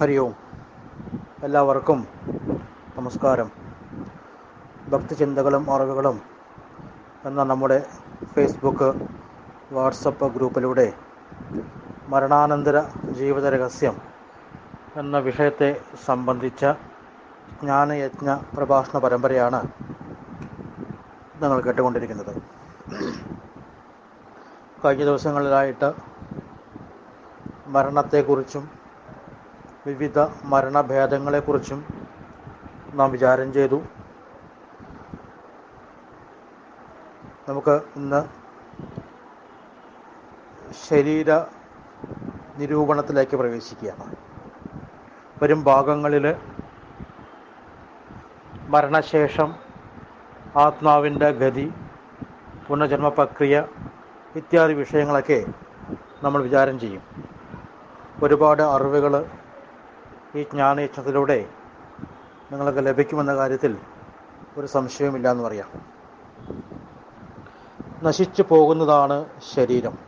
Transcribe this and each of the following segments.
ഹരി ഓം എല്ലാവർക്കും നമസ്കാരം. ഭക്തിചിന്തകളും അറിവുകളും എന്ന നമ്മുടെ ഫേസ്ബുക്ക് വാട്സപ്പ് ഗ്രൂപ്പിലൂടെ മരണാനന്തര ജീവിത രഹസ്യം എന്ന വിഷയത്തെ സംബന്ധിച്ച ജ്ഞാനയജ്ഞ പ്രഭാഷണ പരമ്പരയാണ് നിങ്ങൾ കേട്ടുകൊണ്ടിരിക്കുന്നത്. കഴിഞ്ഞ ദിവസങ്ങളിലായിട്ട് മരണത്തെക്കുറിച്ചും വിവിധ മരണഭേദങ്ങളെക്കുറിച്ചും നാം വിചാരം ചെയ്തു. നമുക്ക് ഇന്ന് ശരീര നിരൂപണത്തിലേക്ക് പ്രവേശിക്കുകയാണ്. വരും ഭാഗങ്ങളിൽ മരണശേഷം ആത്മാവിന്റെ ഗതി പുനർജന്മ പ്രക്രിയ ഇത്യാദി വിഷയങ്ങളൊക്കെ നമ്മൾ വിചാരം ചെയ്യും. ഒരുപാട് അറിവുകൾ ഈ ജ്ഞാനയജ്ഞത്തിലൂടെ നിങ്ങൾക്ക് ലഭിക്കുമെന്ന കാര്യത്തിൽ ഒരു സംശയവുമില്ല എന്ന് പറയാം. നശിച്ചു പോകുന്നതാണ് ശരീരം.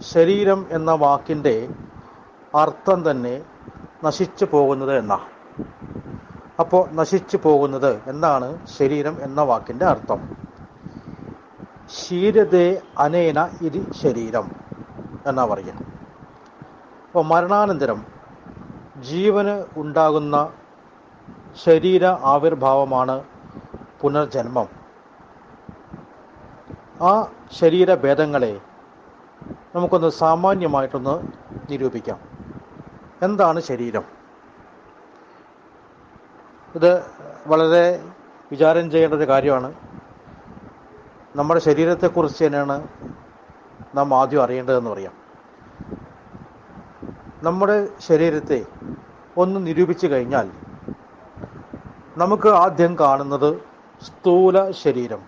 ശരീരം എന്ന വാക്കിന്റെ അർത്ഥം തന്നെ നശിച്ചു പോകുന്നത് എന്നാ. അപ്പോൾ നശിച്ചു പോകുന്നത് എന്നാണ് ശരീരം എന്ന വാക്കിന്റെ അർത്ഥം. ശീരതേ അനേന ഇതി ശരീരം എന്നാ പറയുക. അപ്പോൾ മരണാനന്തരം ജീവന് ഉണ്ടാകുന്ന ശരീര ആവിർഭാവമാണ് പുനർജന്മം. ആ ശരീരഭേദങ്ങളെ നമുക്കൊന്ന് സാമാന്യമായിട്ടൊന്ന് നിരൂപിക്കാം. എന്താണ് ശരീരം? ഇത് വളരെ വിചാരം ചെയ്യേണ്ട ഒരു കാര്യമാണ്. നമ്മുടെ ശരീരത്തെക്കുറിച്ച് തന്നെയാണ് നാം ആദ്യം അറിയേണ്ടതെന്ന് പറയാം. നമ്മുടെ ശരീരത്തെ ഒന്ന് നിരൂപിച്ചു കഴിഞ്ഞാൽ നമുക്ക് ആദ്യം കാണുന്നത് സ്ഥൂല ശരീരം.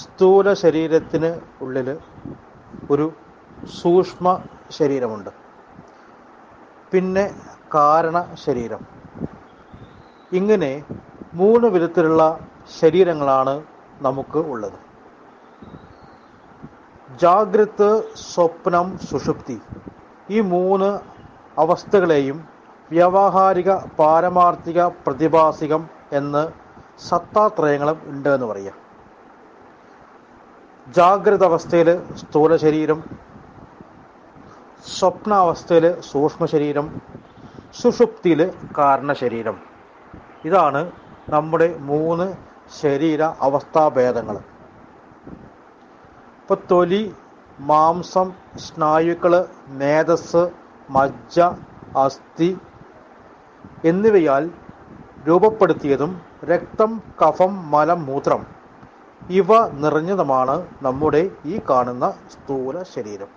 സ്ഥൂല ശരീരത്തിന് ഉള്ളിൽ ഒരു സൂക്ഷ്മ ശരീരമുണ്ട്. പിന്നെ കാരണ ശരീരം. ഇങ്ങനെ മൂന്ന് വിധത്തിലുള്ള ശരീരങ്ങളാണ് നമുക്ക് ഉള്ളത്. ജാഗ്രത് സ്വപ്നം സുഷുപ്തി. ഈ മൂന്ന് അവസ്ഥകളെയും വ്യാവഹാരിക പാരമാർത്ഥിക പ്രതിഭാസികം എന്ന് സത്താത്രയങ്ങളും ഉണ്ട് എന്ന് പറയാം ജാഗ്രത അവസ്ഥയിൽ സ്ഥൂല ശരീരം സ്വപ്നാവസ്ഥയിൽ സൂക്ഷ്മ ശരീരം സുഷുപ്തിയിൽ കാരണ ശരീരം ഇതാണ് നമ്മുടെ മൂന്ന് ശരീര അവസ്ഥാഭേദങ്ങൾ ഇപ്പൊ തൊലി മാംസം സ്നായുക്കൾ മേധസ് മജ്ജ അസ്ഥി എന്നിവയാൽ രൂപപ്പെടുത്തിയതും രക്തം കഫം മലം മൂത്രം ഇവ നിറഞ്ഞതുമാണ് നമ്മുടെ ഈ കാണുന്ന സ്ഥൂല ശരീരം.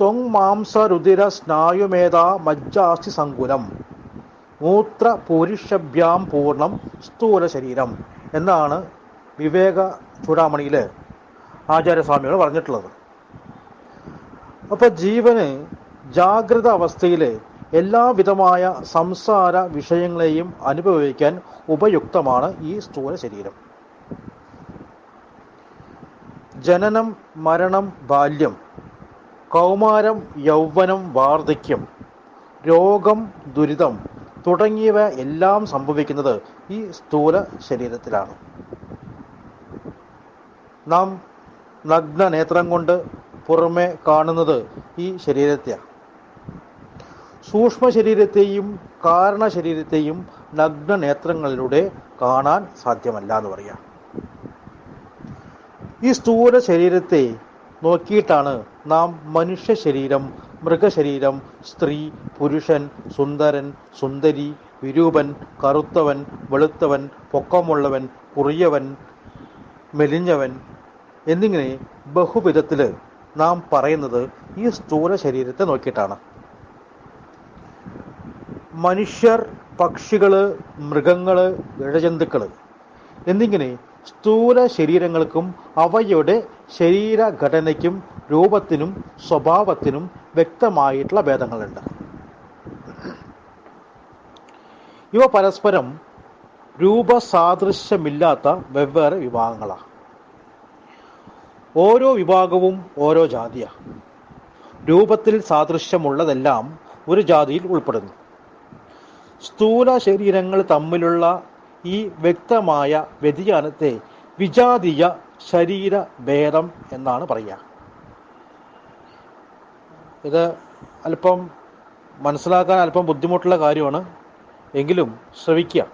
ത്വങ് മാംസ രുതിര സ്നായുമേധ മജ്ജാസ്തി സങ്കുലം മൂത്ര പൂരിഷഭ്യാം പൂർണം സ്ഥൂല ശരീരം എന്നാണ് വിവേക ചൂടാമണിയിൽ ആചാര്യസ്വാമികൾ പറഞ്ഞിട്ടുള്ളത്. അപ്പൊ ജീവന് ജാഗ്രത അവസ്ഥയിലെ എല്ലാവിധമായ സംസാര വിഷയങ്ങളെയും അനുഭവിക്കാൻ ഉപയുക്തമാണ് ഈ സ്ഥൂല ശരീരം. ജനനം മരണം ബാല്യം കൗമാരം യൗവനം വാർദ്ധക്യം രോഗം ദുരിതം തുടങ്ങിയവ എല്ലാം സംഭവിക്കുന്നത് ഈ സ്ഥൂല ശരീരത്തിലാണ്. നാം നഗ്ന നേത്രം കൊണ്ട് പുറമെ കാണുന്നത് ഈ ശരീരത്തെയാണ്. സൂക്ഷ്മ ശരീരത്തെയും കാരണ ശരീരത്തെയും നഗ്ന നേത്രങ്ങളിലൂടെ കാണാൻ സാധ്യമല്ല എന്ന് പറയാം. ഈ സ്ഥൂല ശരീരത്തെ നോക്കിയിട്ടാണ് നാം മനുഷ്യ ശരീരം മൃഗശരീരം സ്ത്രീ പുരുഷൻ സുന്ദരൻ സുന്ദരി വിരൂപൻ കറുത്തവൻ വെളുത്തവൻ പൊക്കമുള്ളവൻ കുറിയവൻ മെലിഞ്ഞവൻ എന്നിങ്ങനെ ബഹുവിധത്തിൽ നാം പറയുന്നത് ഈ സ്ഥൂല ശരീരത്തെ നോക്കിയിട്ടാണ്. മനുഷ്യർ പക്ഷികൾ മൃഗങ്ങൾ ഇഴജന്തുക്കൾ എന്നിങ്ങനെ സ്ഥൂല ശരീരങ്ങൾക്കും അവയുടെ ശരീരഘടനയ്ക്കും രൂപത്തിനും സ്വഭാവത്തിനും വ്യക്തമായിട്ടുള്ള ഭേദങ്ങളുണ്ട്. ഇവ പരസ്പരം രൂപസാദൃശ്യമില്ലാത്ത വെവ്വേറെ വിഭാഗങ്ങളാണ്. ഓരോ വിഭാഗവും ഓരോ ജാതിയാണ് രൂപത്തിൽ സാദൃശ്യമുള്ളതെല്ലാം ഒരു ജാതിയിൽ ഉൾപ്പെടുന്നു. സ്ഥൂല ശരീരങ്ങൾ തമ്മിലുള്ള ഈ വ്യക്തമായ വ്യതിയാനത്തെ വിജാതീയ ശരീര ഭേദം എന്നാണ് പറയുക. ഇത് അല്പം മനസ്സിലാക്കാൻ അല്പം ബുദ്ധിമുട്ടുള്ള കാര്യമാണ്. എങ്കിലും ശ്രവിക്കുക.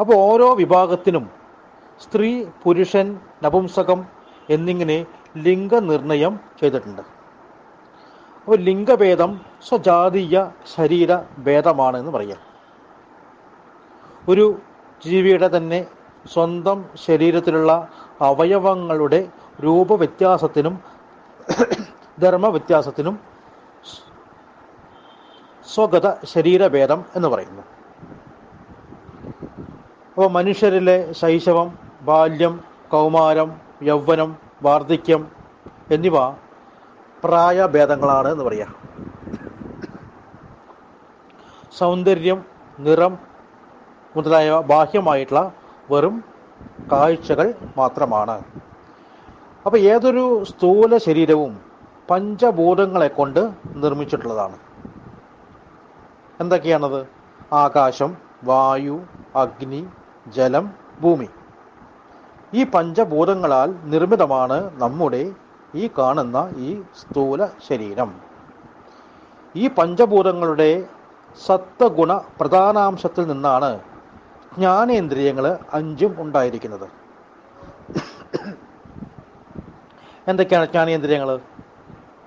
അപ്പോൾ ഓരോ വിഭാഗത്തിനും സ്ത്രീ പുരുഷൻ നപുംസകം എന്നിങ്ങനെ ലിംഗനിർണയം ചെയ്തിട്ടുണ്ട്. അപ്പോൾ ലിംഗഭേദം സ്വജാതീയ ശരീര ഭേദമാണെന്ന് പറയാം. ഒരു ജീവിയുടെ തന്നെ സ്വന്തം ശരീരത്തിലുള്ള അവയവങ്ങളുടെ രൂപവ്യത്യാസത്തിനും ധർമ്മവ്യത്യാസത്തിനും സ്വഗത ശരീരഭേദം എന്ന് പറയുന്നു. അപ്പോൾ മനുഷ്യരിലെ ശൈശവം ബാല്യം കൗമാരം യൗവനം വാർദ്ധക്യം എന്നിവ പ്രായഭേദങ്ങളാണ് എന്ന് പറയാം. സൗന്ദര്യം നിറം മുതലായ ബാഹ്യമായിട്ടുള്ള വെറും കാഴ്ചകൾ മാത്രമാണ്. അപ്പോൾ ഏതൊരു സ്ഥൂല ശരീരവും പഞ്ചഭൂതങ്ങളെ കൊണ്ട് നിർമ്മിച്ചിട്ടുള്ളതാണ്. എന്തൊക്കെയാണത്? ആകാശം വായു അഗ്നി ജലം ഭൂമി. ഈ പഞ്ചഭൂതങ്ങളാൽ നിർമ്മിതമാണ് നമ്മുടെ ഈ കാണുന്ന ഈ സ്ഥൂല ശരീരം. ഈ പഞ്ചഭൂതങ്ങളുടെ സത്വഗുണ പ്രധാനാംശത്തിൽ നിന്നാണ് ജ്ഞാനേന്ദ്രിയങ്ങൾ അഞ്ചും ഉണ്ടായിരിക്കുന്നത്. എന്തൊക്കെയാണ് ജ്ഞാനേന്ദ്രിയങ്ങൾ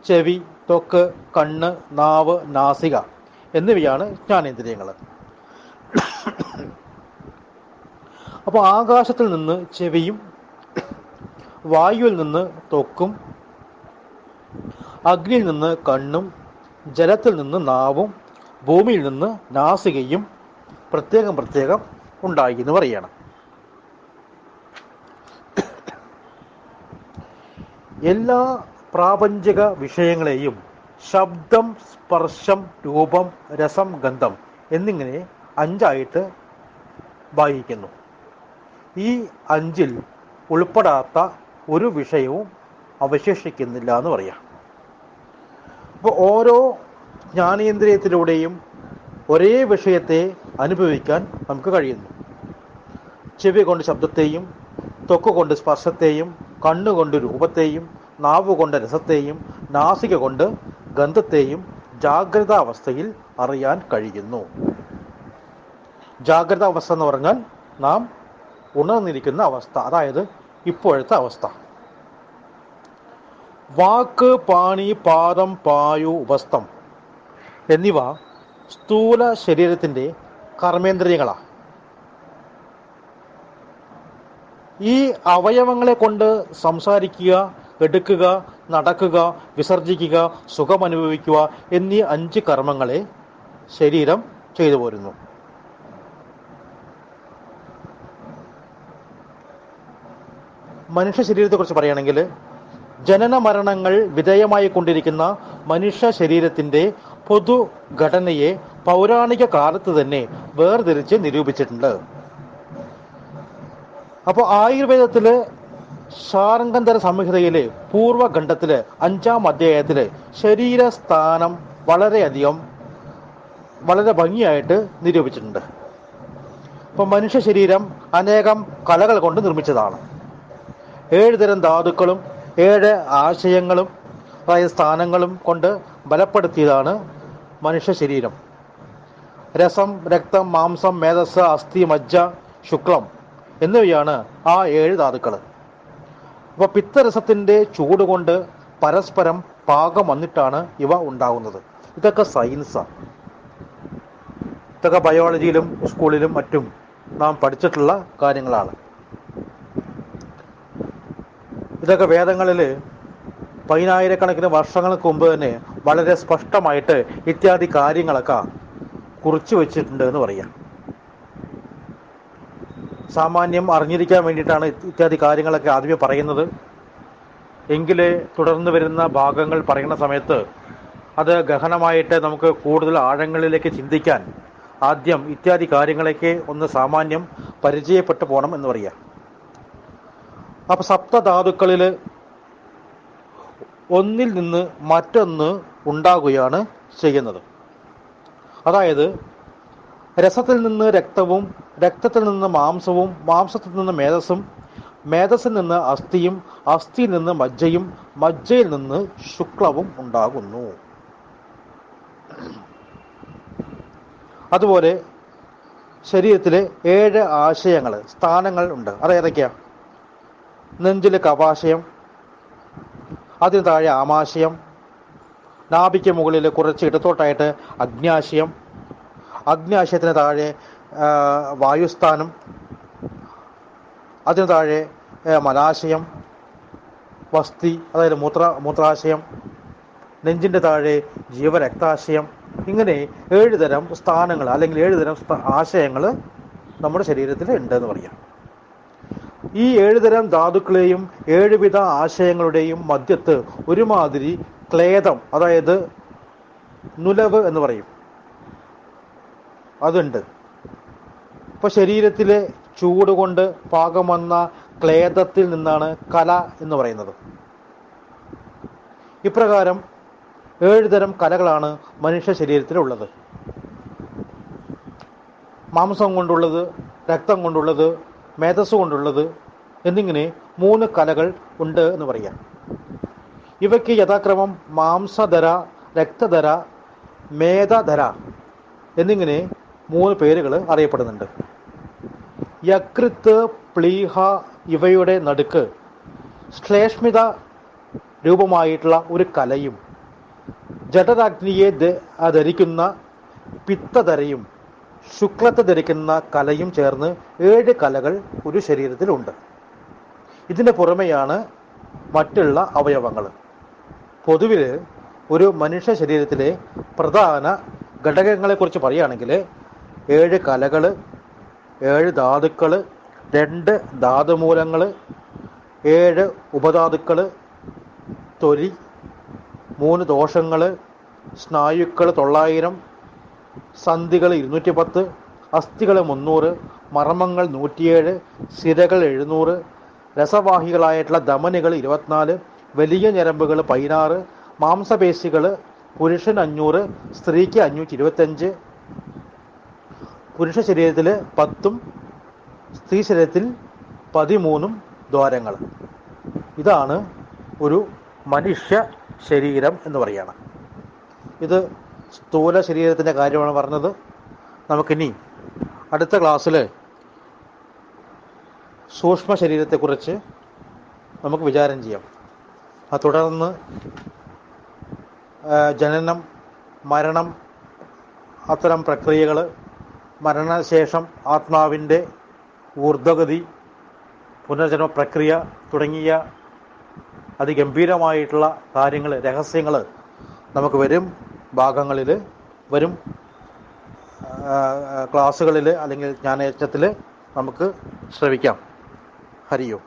ചെവി തൊക്ക് കണ്ണ് നാവ് നാസിക എന്നിവയാണ് ജ്ഞാനേന്ദ്രിയങ്ങൾ അപ്പോൾ ആകാശത്തിൽ നിന്ന് ചെവിയും വായുവിൽ നിന്ന് തൊക്കും അഗ്നിയിൽ നിന്ന് കണ്ണും ജലത്തിൽ നിന്ന് നാവും ഭൂമിയിൽ നിന്ന് നാസികയും പ്രത്യേകം പ്രത്യേകം ഉണ്ടായി എന്ന് പറയണം. എല്ലാ പ്രാപഞ്ചിക വിഷയങ്ങളെയും ശബ്ദം സ്പർശം രൂപം രസം ഗന്ധം എന്നിങ്ങനെ അഞ്ചായിട്ട് ഭാഗിക്കുന്നു ഈ അഞ്ചിൽ ഉൾപ്പെടാത്ത ഒരു വിഷയവും അവശേഷിക്കുന്നില്ല എന്ന് പറയാം. അപ്പോൾ ഓരോ ജ്ഞാനേന്ദ്രിയത്തിലൂടെയും ഒരേ വിഷയത്തെ അനുഭവിക്കാൻ നമുക്ക് കഴിയുന്നു. ചെവി കൊണ്ട് ശബ്ദത്തെയും തൊക്ക് കൊണ്ട് സ്പർശത്തെയും കണ്ണുകൊണ്ട് രൂപത്തെയും നാവ് കൊണ്ട് രസത്തെയും നാസിക കൊണ്ട് ഗന്ധത്തെയും ജാഗ്രതാവസ്ഥയിൽ അറിയാൻ കഴിയുന്നു. ജാഗ്രത അവസ്ഥ എന്ന് പറഞ്ഞാൽ നാം ഉണർന്നിരിക്കുന്ന അവസ്ഥ. അതായത് ഇപ്പോഴത്തെ അവസ്ഥ. വാക്ക് പാണി പാദം പായു ഉപസ്ഥം എന്നിവ സ്ഥൂല ശരീരത്തിന്റെ കർമ്മേന്ദ്രിയങ്ങളാണ് ഈ അവയവങ്ങളെ കൊണ്ട് സംസാരിക്കുക എടുക്കുക നടക്കുക വിസർജിക്കുക സുഖമനുഭവിക്കുക എന്നീ അഞ്ച് കർമ്മങ്ങളെ ശരീരം ചെയ്തു പോരുന്നു. മനുഷ്യ ശരീരത്തെക്കുറിച്ച് പറയുകയാണെങ്കിൽ ജനന മരണങ്ങൾ വിധേയമായി കൊണ്ടിരിക്കുന്ന മനുഷ്യ ശരീരത്തിന്റെ പൊതുഘടനയെ പൗരാണിക കാലത്ത് തന്നെ വേർതിരിച്ച് നിരൂപിച്ചിട്ടുണ്ട്. അപ്പോൾ ആയുർവേദത്തിൽ ശാരംഗന്ധര സംഹിതയിലെ പൂർവഖണ്ഡത്തിൽ അഞ്ചാം അധ്യായത്തിൽ ശരീരസ്ഥാനം വളരെയധികം വളരെ ഭംഗിയായിട്ട് നിരൂപിച്ചിട്ടുണ്ട്. ഇപ്പൊ മനുഷ്യ ശരീരം അനേകം കലകൾ കൊണ്ട് നിർമ്മിച്ചതാണ്. ഏഴ് തരം ധാതുക്കളും ഏഴ് ആശയങ്ങളും അതായത് സ്ഥാനങ്ങളും കൊണ്ട് ബലപ്പെടുത്തിയതാണ് മനുഷ്യ ശരീരം. രസം രക്തം മാംസം മേധസ് അസ്ഥി മജ്ജ ശുക്ലം എന്നിവയാണ് ആ ഏഴ് ധാതുക്കൾ അപ്പോൾ പിത്തരസത്തിന്റെ ചൂട് കൊണ്ട് പരസ്പരം പാകം വന്നിട്ടാണ് ഇവ ഉണ്ടാകുന്നത് ഇതൊക്കെ സയൻസാണ് ഇതൊക്കെ ബയോളജിയിലും സ്കൂളിലും മറ്റും നാം പഠിച്ചിട്ടുള്ള കാര്യങ്ങളാണ്. ഇതൊക്കെ വേദങ്ങളിൽ പതിനായിരക്കണക്കിന് വർഷങ്ങൾക്ക് മുമ്പ് തന്നെ വളരെ സ്പഷ്ടമായിട്ട് ഇത്യാദി കാര്യങ്ങളൊക്കെ കുറിച്ചു വെച്ചിട്ടുണ്ട് എന്ന് പറയാം. സാമാന്യം അറിഞ്ഞിരിക്കാൻ വേണ്ടിയിട്ടാണ് ഇത്യാദി കാര്യങ്ങളൊക്കെ ആദ്യമേ പറയുന്നത്. എങ്കിലേ തുടർന്ന് വരുന്ന ഭാഗങ്ങൾ പറയുന്ന സമയത്ത് അത് ഗഹനമായിട്ട് നമുക്ക് കൂടുതൽ ആഴങ്ങളിലേക്ക് ചിന്തിക്കാൻ ആദ്യം ഇത്യാദി കാര്യങ്ങളൊക്കെ ഒന്ന് സാമാന്യം പരിചയപ്പെട്ടു പോകണം എന്ന് പറയാം. അപ്പൊ സപ്തധാതുക്കളിൽ ഒന്നിൽ നിന്ന് മറ്റൊന്ന് ഉണ്ടാകുകയാണ് ചെയ്യുന്നത്. അതായത് രസത്തിൽ നിന്ന് രക്തവും രക്തത്തിൽ നിന്ന് മാംസവും മാംസത്തിൽ നിന്ന് മേധസ്സും മേധസ്സിൽ നിന്ന് അസ്ഥിയും അസ്ഥിയിൽ നിന്ന് മജ്ജയും മജ്ജയിൽ നിന്ന് ശുക്ലവും ഉണ്ടാകുന്നു. അതുപോലെ ശരീരത്തിലെ ഏഴ് ആശയങ്ങൾ സ്ഥാനങ്ങൾ ഉണ്ട്. അത് നെഞ്ചിൽ കപാശയം അതിന് താഴെ ആമാശയം നാഭിക്ക് മുകളിൽ കുറച്ച് ഇടത്തോട്ടായിട്ട് അഗ്നാശയം അഗ്നാശയത്തിന് താഴെ വായുസ്ഥാനം അതിന് താഴെ മലാശയം വസ്തി അതായത് മൂത്ര മൂത്രാശയം നെഞ്ചിന്റെ താഴെ ജീവരക്താശയം ഇങ്ങനെ ഏഴ് തരം സ്ഥാനങ്ങൾ അല്ലെങ്കിൽ ഏഴ് തരം ആശയങ്ങൾ നമ്മുടെ ശരീരത്തിൽ ഉണ്ടെന്ന് പറയാം. ഈ ഏഴുതരം ധാതുക്കളെയും ഏഴുവിധ ആശയങ്ങളുടെയും മധ്യത്ത് ഒരുമാതിരി ക്ലേദം അതായത് നുലവ് എന്ന് പറയും. അതുണ്ട്. ഇപ്പൊ ശരീരത്തിലെ ചൂട് കൊണ്ട് പാകം വന്ന ക്ലേദത്തിൽ നിന്നാണ് കല എന്ന് പറയുന്നത്. ഇപ്രകാരം ഏഴുതരം കലകളാണ് മനുഷ്യ ശരീരത്തിലുള്ളത്. മാംസം കൊണ്ടുള്ളത് രക്തം കൊണ്ടുള്ളത് മേധസ് കൊണ്ടുള്ളത് എന്നിങ്ങനെ മൂന്ന് കലകൾ ഉണ്ട് എന്ന് പറയാം. ഇവയ്ക്ക് യഥാക്രമം മാംസധര രക്തധര മേധധര എന്നിങ്ങനെ മൂന്ന് പേരുകൾ അറിയപ്പെടുന്നുണ്ട്. യകൃത്ത് പ്ലീഹ ഇവയുടെ നടുക്ക് ശ്ലേഷ്മിത രൂപമായിട്ടുള്ള ഒരു കലയും ജഠരാഗ്നിയെ ധരിക്കുന്ന പിത്തധരയും ശുക്ലത്തെ ധരിക്കുന്ന കലയും ചേർന്ന് ഏഴ് കലകൾ ഒരു ശരീരത്തിലുണ്ട്. ഇതിന് പുറമെയാണ് മറ്റുള്ള അവയവങ്ങൾ. പൊതുവിൽ ഒരു മനുഷ്യ ശരീരത്തിലെ പ്രധാന ഘടകങ്ങളെക്കുറിച്ച് പറയുകയാണെങ്കിൽ ഏഴ് കലകൾ ഏഴ് ധാതുക്കൾ രണ്ട് ധാതുമൂലങ്ങൾ ഏഴ് ഉപധാതുക്കൾ തൊലി മൂന്ന് ദോഷങ്ങൾ സ്നായുക്കൾ തൊള്ളായിരം സന്ധികൾ ഇരുന്നൂറ്റി പത്ത് അസ്ഥികൾ മുന്നൂറ് മർമ്മങ്ങൾ നൂറ്റിയേഴ് സിരകൾ എഴുന്നൂറ് രസവാഹികളായിട്ടുള്ള ധമനികൾ ഇരുപത്തിനാല് വലിയ ഞരമ്പുകൾ പതിനാറ് മാംസപേശികൾ പുരുഷൻ അഞ്ഞൂറ് സ്ത്രീക്ക് അഞ്ഞൂറ്റി ഇരുപത്തഞ്ച് പുരുഷ ശരീരത്തിൽ പത്തും സ്ത്രീ ശരീരത്തിൽ പതിമൂന്നും ദ്വാരങ്ങൾ. ഇതാണ് ഒരു മനുഷ്യ ശരീരം എന്ന് പറയുകയാണ്. ഇത് സ്ഥൂല ശരീരത്തിന്റെ കാര്യമാണ് പറഞ്ഞത്. നമുക്കിനി അടുത്ത ക്ലാസ്സിൽ സൂക്ഷ്മ ശരീരത്തെക്കുറിച്ച് നമുക്ക് വിചാരം ചെയ്യാം. ആ തുടർന്ന് ജനനം മരണം അത്തരം പ്രക്രിയകൾ മരണശേഷം ആത്മാവിന്റെ ഊർധ്വഗതി പുനർജന്മ പ്രക്രിയ തുടങ്ങിയ അതിഗംഭീരമായിട്ടുള്ള കാര്യങ്ങൾ രഹസ്യങ്ങൾ നമുക്ക് വരും. ഭാഗങ്ങളിൽ വരും. ക്ലാസ്സുകളിൽ അല്ലെങ്കിൽ ജ്ഞാനയജ്ഞത്തിൽ നമുക്ക് ശ്രവിക്കാം ഹരിയോ